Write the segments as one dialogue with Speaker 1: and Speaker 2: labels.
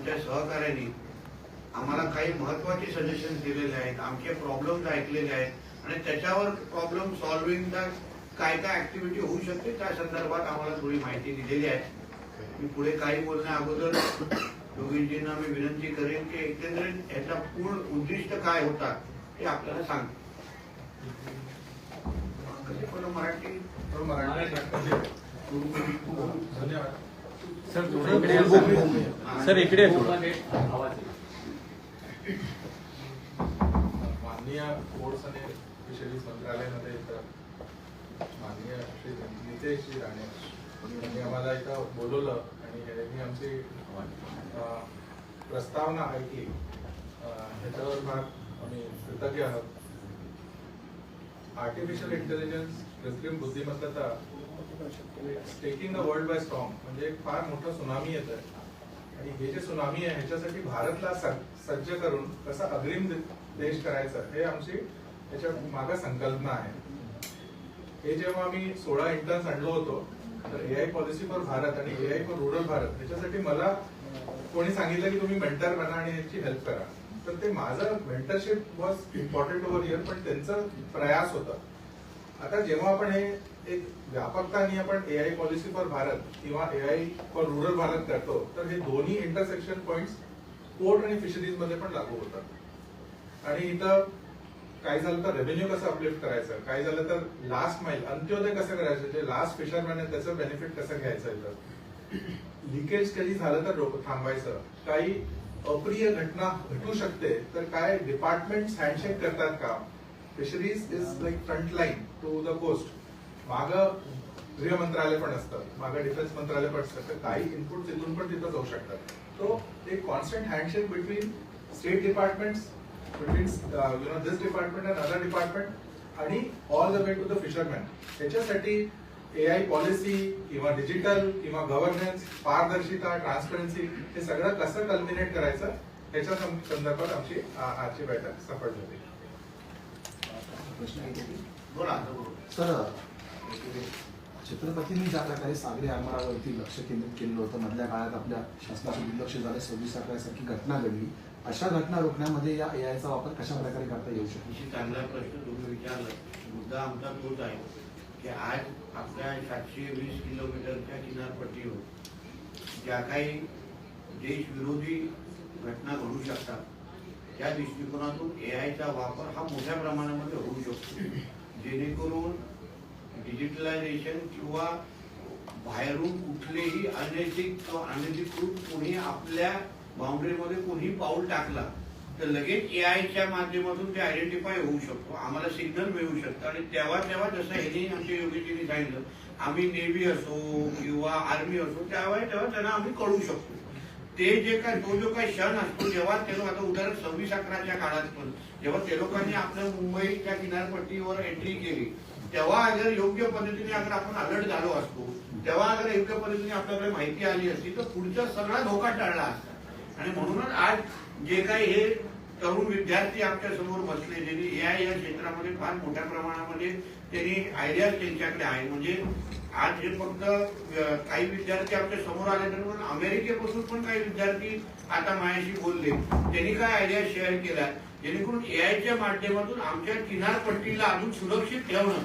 Speaker 1: आमच्या सहकार्याने आम्हाला काही महत्त्वाचे सजेशन दिलेले आहेत आमचे प्रॉब्लेम्स ऐकलेले आहेत आणि त्याच्यावर प्रॉब्लेम सॉल्व्हिंगचा काय काय ऍक्टिव्हिटी होऊ शकते त्या संदर्भात आम्हाला थोडी माहिती दिलेली आहे. मी पुढे काही बोलण्या अगोदर योगीजींना मी विनंती करेन की एकंदरीत याचा पूर्ण उद्दिष्ट काय होता ते आपल्याला सांग. मराठी.
Speaker 2: धन्यवाद.
Speaker 3: सर थोडं इकडे या, सर. सर इकडे या थोडं
Speaker 2: माननीय स्पोर्ट्स आणि फिशरीज मंत्रालयामध्ये इथं माननीय श्री नितेश राणे यांनी आम्हाला इथं बोलवलं आणि यांनी आमची अं, प्रस्तावना ऐकली. अं, ह्याच्यावर फार आम्ही कृतज्ञ आहोत. आर्टिफिशियल इंटेलिजन्स कृत्रिम बुद्धिमत्ता taking the world by strong म्हणजे एक फार मोठा सुनामी येत आहे आणि हे जे सुनामी आहे ह्याच्यासाठी भारतला सज्ज- सज्ज करून कसा अग्रिम देश करायचा हे आमची त्याच्यामागे संकल्पना आहे. हे जेव्हा आम्ही सोळा इंटर्न्स आणलो होतो तर एआय पॉलिसी फॉर भारत आणि एआय फॉर रुरल भारत ह्याच्यासाठी मला कोणी सांगितलं की तुम्ही मेंटर बना आणि याची हेल्प करा. तर ते माझं mentorship was important over year पण त्यांचा प्रयास होता. आता जेव्हा आपण हे एक व्यापकताने आपण एआय पॉलिसी फॉर भारत किंवा एआय फॉर रुरल भारत करतो तर हे दोन्ही इंटरसेक्शन पॉइंट्स पोर्ट आणि फिशरीजमध्ये पण लागू होतात. आणि इथं काय झालं तर रेव्हेन्यू कसं अपलिफ्ट करायचं? काय झालं तर लास्ट माईल अंत्योदय कसं करायचं? जे लास्ट फिशरमॅन आहे त्याचं बेनिफिट कसं घ्यायचं इथं? लिकेज कधी झालं तर रोख- थांबायचं? काही अप्रिय घटना घटू शकते तर काय डिपार्टमेंट हँडशेक करतात का? Fisheries is like front line to the coast माग गृह मंत्रालय पण असतं माग डिफेन्स मंत्रालय पण असतं तर काही इनपुट तिथून पण तिथं जाऊ शकतात. तो एक constant handshake between state department between you know this department and other department आणि all the way to the fisherman त्याच्यासाठी एआय पॉलिसी किंवा डिजिटल किंवा गव्हर्नन्स पारदर्शिता ट्रान्सपरन्सी हे सगळं कसं कल्मिनेट करायचं याच्या सं- संदर्भात आमची आजची बैठक सफल झाली.
Speaker 1: बोला आता बोला.
Speaker 4: छत्रपतींनी ज्या प्रकारे सागरी आरमारावरती लक्ष केंद्रित केलेलं होतं मधल्या काळात आपल्या शासनाचं दुर्लक्ष झालं सव्वीस अकरासारखी घटना घडली. अशा घटना रोखण्यामध्ये या एआयचा वापर कशा प्रकारे करता येऊ शकतो?
Speaker 1: चांगला प्रश्न तुम्ही विचारला मुद्दा आमचा तोच आहे की आज आपल्या सातशे वीस किलोमीटरच्या किनारपट्टीवर ज्या काही देशविरोधी घटना घडू शकतात त्या दृष्टिकोनातून ए आयचा वापर हा मोठ्या प्रमाणामध्ये होऊ शकतो. जेणेकरून डिजिटलायझेशन किंवा बाहेरून कुठलेही अनैतिक किंवा अनधिकृत कोणी आपल्या बाउंड्रीमध्ये कोणी पाऊल टाकला तर लगेच ए आयच्या माध्यमातून ते आयडेंटिफाय होऊ शकतो. आम्हाला सिग्नल मिळू शकतं. आणि तेव्हा तेव्हा जसं ह्यांनी आमच्या योगीजींनी सांगितलं आम्ही नेव्ही असो किंवा आर्मी असो त्यावेळी तेव्हा त्यांना आम्ही कळू शकतो. ते जे काय तो जो काही क्षण असतो जेव्हा ते लोक आता उदाहरण सव्वीस अकराच्या काळात पण जेव्हा ते लोकांनी आपल्या मुंबईच्या किनारपट्टीवर एंट्री केली तेव्हा अगर योग्य पद्धतीने अगर आपण अलर्ट झालो असतो तेव्हा अगर योग्य पद्धतीने आपल्याकडे माहिती आली असती तर पुढचा सगळा धोका टळला असता. आणि म्हणूनच आज जे काही हे तरुण विद्यार्थी आमच्यासमोर बसले ज्यांनी एआय या क्षेत्रामध्ये फार मोठ्या प्रमाणामध्ये त्यांनी आयडियाज त्यांच्याकडे आहे म्हणजे आज हे फक्त काही विद्यार्थी आमच्यासमोर आले तर पण अमेरिकेपासून पण काही विद्यार्थी आता माझ्याशी बोलले. त्यांनी काय आयडिया शेअर केल्या? जेणेकरून एआयच्या माध्यमातून आमच्या किनारपट्टीला अजून सुरक्षित ठेवणं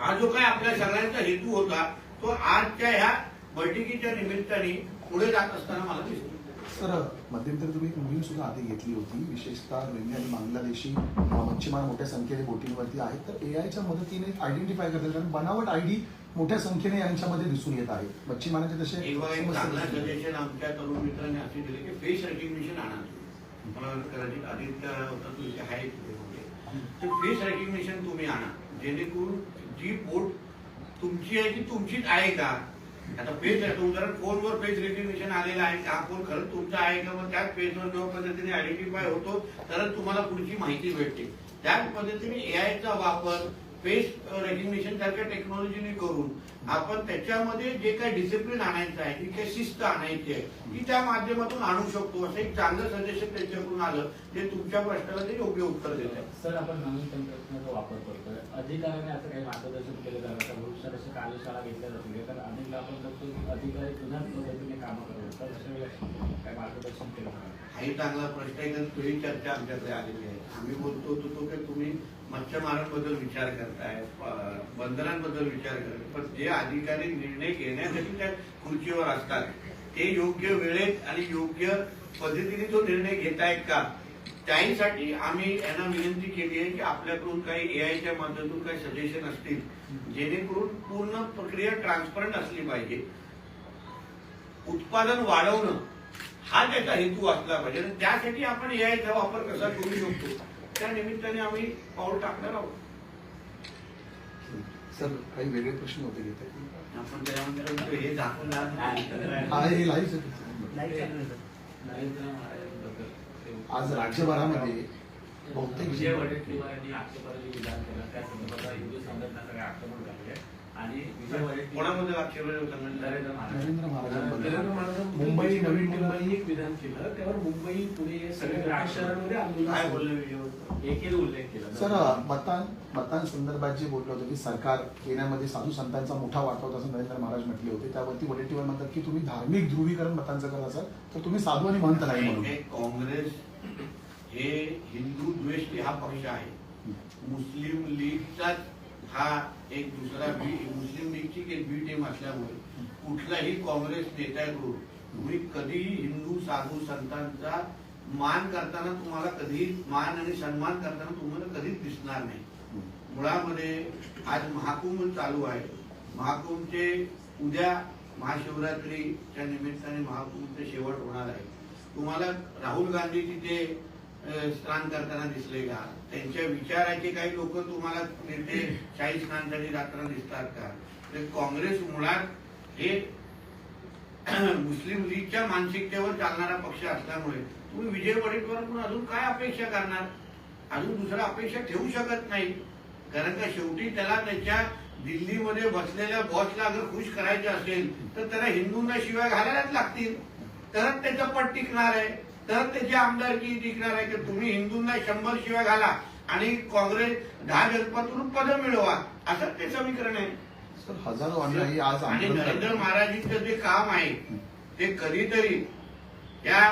Speaker 1: हा जो काय आपल्या सगळ्यांचा हेतू होता तो आजच्या ह्या बैठकीच्या निमित्ताने पुढे जात असताना मला दिसतो.
Speaker 4: सर मध्यंतरी तुम्ही एक मोहीम सुद्धा हाती घेतली होती विशेषतः रंगी आणि बांगलादेशी मच्छीमार मोठ्या संख्येने बोटींवरती आहेत. तर एआयच्या मदतीने आयडेंटिफाय करतात कारण बनावट आयडी मोठ्या संख्येने यांच्यामध्ये दिसून येत आहे. मच्छीमारांचे तसे.
Speaker 1: सजेशन आमच्या तरुण मित्रांनी असे दिले की फेस रेकग्निशन आणा मला कदाचित आदित्य होता तो इथे आहे तिथे. म्हणजे. तर फेस रेकग्निशन तुम्ही आणा. जेणेकरून जी बोट तुमची आहे ती तुमचीच आहे का? आता फेस आहे उदाहरण फोनवर फेस रेकग्निशन आलेला आहे. का हा फोन खरंच तुमचा आहे का? मग त्याच फेसवर जेव्हा पद्धतीने आयडेंटिफाय होतो तरच तुम्हाला पुढची माहिती भेटते. त्याच पद्धतीने एआयचा वापर फेस रेकग्निशन सारख्या टेक्नॉलॉजीने करून आपण त्याच्यामध्ये जे काही डिसिप्लिन आणायचं आहे जी काही शिस्त आणायची आहे ती त्या माध्यमातून आणू शकतो. असं एक चांगलं सजेशन त्यांच्याकडून आलं जे तुमच्या प्रश्नाला ते योग्य उत्तर देत आहे.
Speaker 5: सर आपण नवीन तंत्रज्ञानाचा वापर करतोय. अधिकाऱ्याने असं काही मार्गदर्शन केलं जातं का भविष्यात अशा कार्यशाळा घेतल्या जातील. तर अनेकदा आपण बघतो अधिकारी जुन्याच पद्धतीने कामं करत तर अशा वेळेस काय मार्गदर्शन केलं
Speaker 1: हाही चांगला प्रश्न आहे कारण तुही चर्चा आमच्याकडे आलेली आहे. आम्ही बोलतो होतो तो की तुम्ही मच्छीमारांबद्दल विचार करतायत बंदरांबद्दल विचार करत पण जे अधिकारी निर्णय घेण्यासाठी त्या खुर्चीवर असतात ते योग्य वेळेत आणि योग्य पद्धतीने तो निर्णय घेतायत का? त्याहीसाठी आम्ही यांना विनंती केली आहे की आपल्याकडून काही एआयच्या माध्यमातून काही सजेशन असतील जेणेकरून पूर्ण प्रक्रिया ट्रान्सपरंट असली पाहिजे. उत्पादन वाढवणं हा त्याचा हेतू असला पाहिजे आणि त्यासाठी आपण एआयचा वापर कसा करू शकतो? त्या निमित्ताने आम्ही पाऊल टाकणार आहोत.
Speaker 4: सर काही वेगळे प्रश्न होते घेत
Speaker 1: आपण त्याच्यामध्ये हे दाखवून
Speaker 4: हा हे आज राज्यभरामध्ये बहुतेक
Speaker 5: विजय वडेट्टीवार यांनी आक्षेपार्ह जे विधान केलं त्या संदर्भात हिंदू संघटना सगळ्या आक्रमण आणि
Speaker 1: कोणामध्ये
Speaker 5: नरेंद्र महाराज.
Speaker 4: मुंबई नवी
Speaker 6: मुंबई एक विधान केलं. त्यावर मुंबई पुणे सगळ्या शहरांमध्ये आंदोलन
Speaker 5: एकेरी उल्लेख केला.
Speaker 4: सर मतां मतांसंदर्भात जे बोललं होतं की सरकार येण्यामध्ये साधू संतांचा मोठा वाटा होता असं नरेंद्र महाराज म्हटले होते. त्यावरती वडेट्टीवार म्हणतात की तुम्ही धार्मिक ध्रुवीकरण मतांचं करत असाल तर तुम्ही साधू आणि महंत नाही म्हणून.
Speaker 1: हे काँग्रेस हे हिंदू द्वेष हा पक्ष आहे. मुस्लिम लीगचाच हा एक दुसरा मुस्लिम लीगची एक बी टीम असल्यामुळे कुठलाही काँग्रेस नेत्याकडून तुम्ही कधीही हिंदू साधू संतांचा मान करताना तुम्हाला कधी मान आणि सन्मान करताना तुम्हाला कधीच दिसणार नाही. मुळामध्ये आज महाकुंभ चालू आहे. महाकुंभचे उद्या महाशिवरात्रीच्या निमित्ताने महाकुंभचे शेवट होणार आहे. तुम्हाला राहुल गांधी तिथे स्नान करताना दिसले का? त्यांच्या विचाराचे काही लोक तुम्हाला नेते शाही स्नानसाठी जाताना दिसतात का? तर काँग्रेस मुळात हे मुस्लिम लीगच्या मानसिकतेवर चालणारा पक्ष असल्यामुळे तुम्ही विजय वडेट्टीवारकडून अजून काय अपेक्षा करणार? अजून दुसरा अपेक्षा ठेवू शकत नाही. कारण का शेवटी त्याला त्याच्या दिल्लीमध्ये बसलेल्या बॉसला अगर खुश करायचे असेल तर त्याला हिंदूंना शिवाय घालायलाच लागतील. तरच त्याचं पट टिकणार आहे. तरच त्याची आमदारकी टिकणार आहे की तुम्ही हिंदूंना शंभर शिवाय घाला आणि काँग्रेस दहा जनपदातून पद मिळवा. असंच ते समीकरण आहे.
Speaker 4: सर हजारो आज
Speaker 1: आणि नरेंद्र. महाराजींचं जे काम आहे ते कधीतरी त्या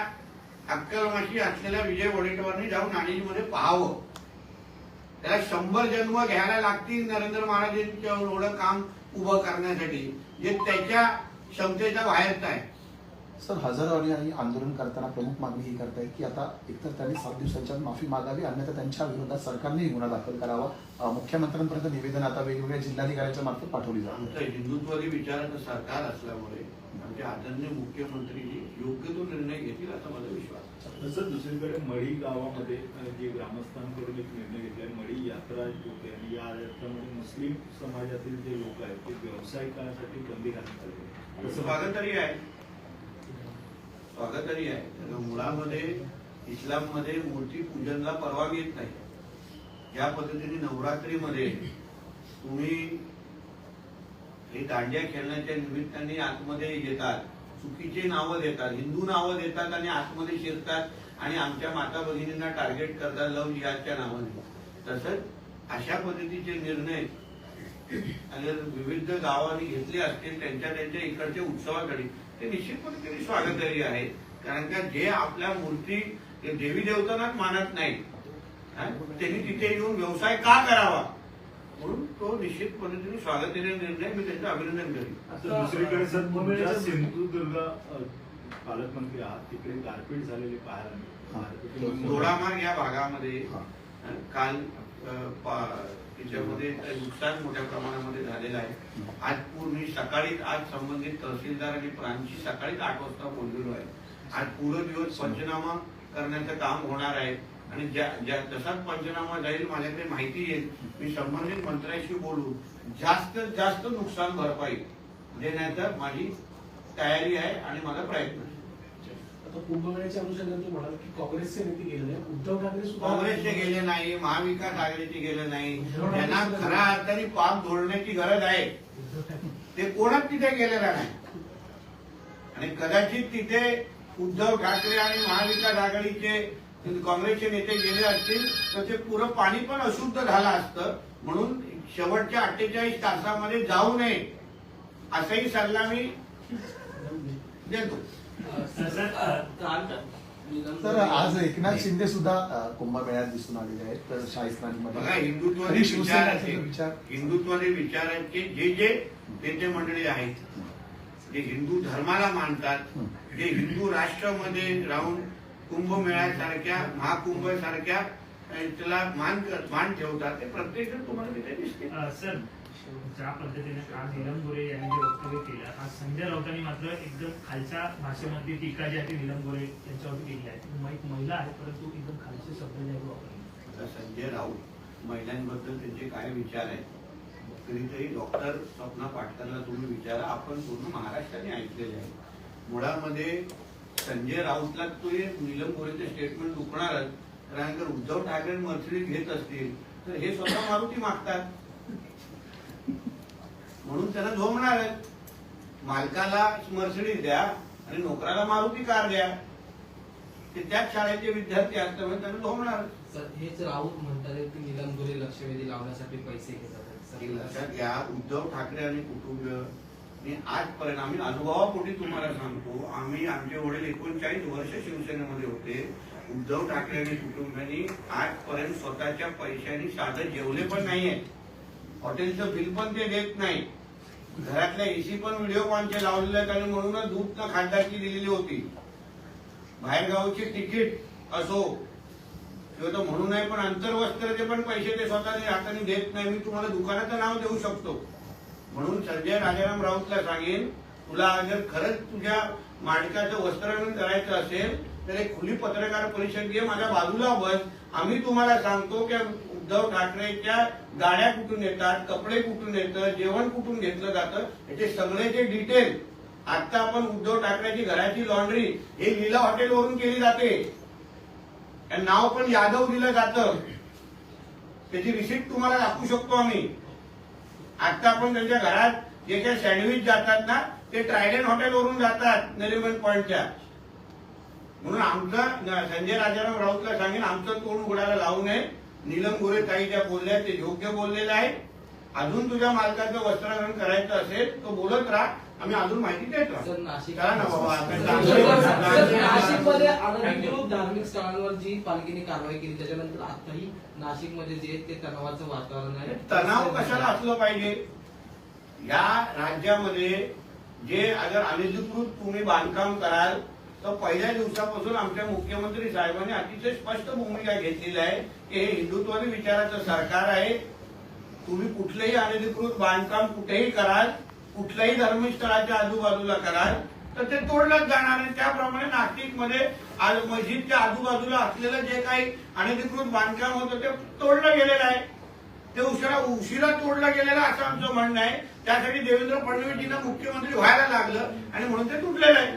Speaker 1: अक्कलमाशी असलेल्या विजय वडेट्टीवारनी जाऊन नाणीमध्ये पाहावं. त्याला शंभर जन्म घ्यायला लागतील नरेंद्र महाराजांच्या एवढं काम उभं करण्यासाठी जे त्याच्या क्षमतेच्या बाहेरचं आहे.
Speaker 4: सर हजारो अनुयायी आंदोलन करताना प्रमुख मागणी ही करतायत की आता एकतर त्यांनी सात दिवसांच्या माफी मागावी अन्यथा त्यांच्या विरोधात सरकारनेही गुन्हा दाखल करावा मुख्यमंत्र्यांपर्यंत निवेदन आता वेगवेगळ्या जिल्हाधिकाऱ्यांच्या मार्फत पाठवली
Speaker 1: आमचं हिंदुत्वादी विचाराचं सरकार असल्यामुळे आमचे आदरणीय मुख्यमंत्रीजी योग्य तो निर्णय घेतील असा माझा विश्वास आहे.
Speaker 7: तसंच दुसरीकडे मळी गावामध्ये जे ग्रामस्थांकडून एक निर्णय घेतलाय मळी यात्रा होते आणि या यात्रामध्ये मुस्लिम समाजातील जे लोक आहेत ते व्यावसायिकांसाठी बंदी घालण्यात आली आहे. तसं
Speaker 1: स्वागतही आहे तरी आहे. मुळामध्ये इस्लाममध्ये मूर्ती पूजनला परवानगी येत नाही. या पद्धतीने नवरात्रीमध्ये तुम्ही हे दांड्या खेळण्याच्या निमित्ताने आतमध्ये येतात चुकीचे नावं देतात हिंदू नावं देतात आणि आतमध्ये शिरतात आणि आमच्या माता भगिनींना टार्गेट करतात लव जिहादच्या नावाने. तसंच अशा पद्धतीचे निर्णय विविध गावांनी घेतले असतील त्यांच्या त्यांच्या इकडच्या उत्सवाकडे ते निश्चितपणे त्यांनी स्वागतदारी आहे. कारण का जे आपल्या मूर्ती देवी देवतांनाच मानत नाही हा? त्यांनी तिथे येऊन व्यवसाय का करावा? म्हणून तो निश्चित पद्धतीने स्वागताने निर्णय मी त्याचं अभिनंदन करेन.
Speaker 7: दुसरीकडे सर तुमच्या सिंधुदुर्ग पालकमंत्री आहात तिकडे गारपीट झालेली पाहायला
Speaker 1: दोडामार्ग या भागामध्ये
Speaker 4: हा.
Speaker 1: काल त्याच्यामध्ये नुकसान मोठ्या प्रमाणामध्ये झालेलं आहे. आज पूर्ण सकाळी आज संबंधित तहसीलदार आणि प्रांतची सकाळीच आठ वाजता बोललेलो आहे. आज पूर्ण दिवस पंचनामा करण्याचं काम होणार आहे. आणि ज्या ज्या जसाच पंचनामा जाईल माझ्याकडे माहिती येईल. मी संबंधित मंत्र्यांशी बोलून जास्तीत जास्त नुकसान भरपाई. देण्याचा माझी तयारी आहे आणि माझा प्रयत्न आहे.
Speaker 6: आता कुंभमेळ्याच्या अनुषंगाने तुम्ही म्हणाल की काँग्रेसचे नेते गेले नाही उद्धव ठाकरे
Speaker 1: काँग्रेसचे गेले नाही महाविकास आघाडीचे गेले नाही. त्यांना खऱ्या अर्थाने पाप धोरण्याची गरज आहे. ते कोणच तिथे गेलेला नाही. आणि कदाचित तिथे उद्धव ठाकरे आणि महाविकास आघाडीचे काँग्रेसचे नेते गेले असतील तर ते पुरं पाणी पण अशुद्ध झालं असतं. म्हणून शेवटच्या अठ्ठेचाळीस तासामध्ये जाऊ नये. असाही सल्ला मी देतो.
Speaker 4: तर आज एकनाथ शिंदे सुद्धा कुंभमेळ्यात दिसून आलेले आहेत. तर शाही
Speaker 1: बघा
Speaker 4: स्नानमध्ये
Speaker 1: हिंदुत्वादी
Speaker 4: तरी शिवसेनेचे
Speaker 1: विचाराचे
Speaker 4: विचार.
Speaker 1: हिंदुत्वादी विचाराचे जे जे नेते मंडळी आहेत जे हिंदू धर्माला मानतात जे हिंदू राष्ट्रामध्ये राहून कुंभमेळ्यासारख्या महाकुंभ सारख्या त्याला मान कर- मान ठेवतात. ते प्रत्येक तुम्हाला तिथे दिसते
Speaker 8: सर ज्या पद्धतीने काल नीलम गोरे यांनी जे वक्तव्य केलं आज संजय राऊतांनी मात्र एकदम खालच्या भाषेमध्ये टीका जी आहे ती नीलम गोरे यांच्यावरती केली आहे. एक महिला आहे परंतु एकदम खालचे शब्द जे वापरले.
Speaker 1: संजय राऊत महिलांबद्दल त्यांचे काय विचार आहेत? कधीतरी डॉक्टर स्वप्ना पाटकरला तुम्ही विचारा. आपण पूर्ण महाराष्ट्राने ऐकलेले आहे. मुळामध्ये संजय राऊतला तो नीलम गोरेचे स्टेटमेंट दुखणारच कारण जर उद्धव ठाकरे मर्सिडीज घेत असतील तर हे स्वतः मारुती मागतात. म्हणून त्यांना झोमणारच मालकाला मर्सिडीज द्या आणि नोकराला मारुती कार द्या. ते त्याच शाळेचे विद्यार्थी असल्यामुळे त्यांना झोमणारच
Speaker 9: सर हेच राऊत म्हणतात की निलम गोरे लक्षवेधी लावण्यासाठी पैसे घेतात
Speaker 1: लक्षात घ्या उद्धव ठाकरे आणि कुटुंब मी आजपर्यंत आम्ही अनुभवापोटी तुम्हाला सांगतो आम्ही आमचे वडील एकोणचाळीस वर्ष शिवसेनेमध्ये होते. उद्धव ठाकरे आणि कुटुंबियांनी आजपर्यंत स्वतःच्या पैशांनी साधं जेवले पण नाहीये. हॉटेलचं बिल पण ते देत नाही. घरातल्या एसी पण व्हिडिओ कॉनचे लावलेले आहेत आणि म्हणूनच दूध न खासदारकी दिलेली होती. बाहेरगावची तिकीट असो किंवा तो म्हणू नये पण आंतरवस्त्राचे पण पैसे ते स्वतःच्या हाताने देत नाही. मी तुम्हाला दुकानाचं नाव देऊ शकतो. म्हणून संजय राजाराम राऊतला सांगेन तुला जर खरंच तुझ्या माणकाचं वस्त्रहरण करायचं असेल तर एक खुली पत्रकार परिषद घे माझ्या बाजूला बस. आम्ही तुम्हाला सांगतो की उद्धव ठाकरेच्या गाड्या कुठून येतात कपडे कुठून येतं जेवण कुठून घेतलं जातं याचे सगळ्याचे डिटेल आता आपण उद्धव ठाकरेची घराची लॉन्ड्री हे लीला हॉटेलवरून केली जाते. आणि नाव पण यादव दिलं जातं. त्याची रिसिप्ट तुम्हाला दाखवू शकतो आम्ही. आता आपण त्यांच्या घरात जे काही सँडविच जातात ना ते ट्रायडन हॉटेलवरून जातात नरिमन पॉईंटच्या म्हणून आमचं संजय राजाराम राऊतला सांगेन आमचं तोंड उघडायला लावू नये. नीलम गोरे ताई ज्या बोलल्या ते योग्य बोललेलं आहे. अजून तुझ्या मालकाचं वस्त्रहरण करायचं असेल तो बोलत राहा. आम्ही अजून माहिती देत
Speaker 9: नाशिक
Speaker 1: चला ना बाबा
Speaker 9: नाशिकमध्ये धार्मिक स्थळांवर जी पालखीने कारवाई केली त्याच्यानंतर आताही नाशिकमध्ये जे ते तणावाचं वातावरण आहे.
Speaker 1: तणाव कशाला असलं पाहिजे? या राज्यामध्ये जे अगर अनधिकृत तुम्ही बांधकाम कराल तर पहिल्या दिवसापासून आमच्या मुख्यमंत्री साहेबांनी अतिशय स्पष्ट भूमिका घेतलेली आहे की हे हिंदुत्वादी विचाराचं सरकार आहे. तुम्ही कुठलंही अनधिकृत बांधकाम कुठेही कराल कुठल्याही धर्मस्थळाच्या आजूबाजूला कराल तर ते तोडलंच जाणार आणि त्याप्रमाणे नाशिकमध्ये आज मस्जिदच्या आजूबाजूला असलेलं जे काही अनधिकृत बांधकाम होतं ते तोडलं गेलेलं आहे. ते उशिरा उशिरा तोडलं गेलेलं असं आमचं म्हणणं आहे. त्यासाठी देवेंद्र फडणवीसजींना मुख्यमंत्री व्हायला लागलं आणि म्हणून ते तुटलेलं आहे.